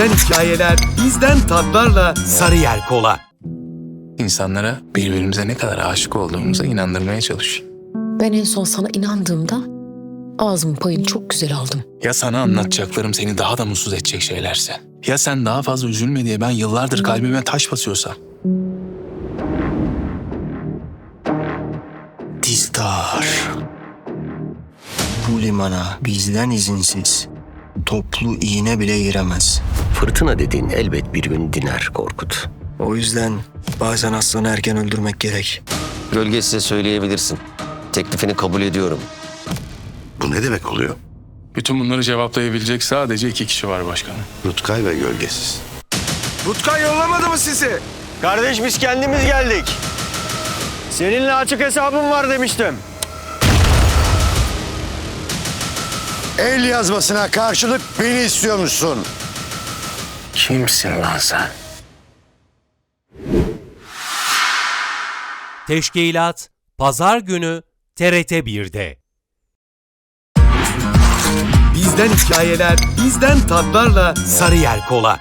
Bizden hikayeler, bizden tatlarla Sarıyer Kola. İnsanlara birbirimize ne kadar aşık olduğumuza inandırmaya çalış. Ben en son sana inandığımda ağzımın payını çok güzel aldım. Ya sana anlatacaklarım seni daha da mutsuz edecek şeylerse? Ya sen daha fazla üzülme diye ben yıllardır kalbime taş basıyorsam? Dizdar. Bu limana bizden izinsiz toplu iğne bile giremez. Fırtına dediğin elbet bir gün diner Korkut. O yüzden bazen aslanı erken öldürmek gerek. Gölge size söyleyebilirsin. Teklifini kabul ediyorum. Bu ne demek oluyor? Bütün bunları cevaplayabilecek sadece iki kişi var başkanım. Rutkay ve gölgesiz. Rutkay yollamadı mı sizi? Kardeş biz kendimiz geldik. Seninle açık hesabım var demiştim. El yazmasına karşılık beni istiyormuşsun. Kimsin lan sen? Teşkilat Pazar günü TRT 1'de. Bizden hikayeler, bizden tatlarla Sarıyer Kola.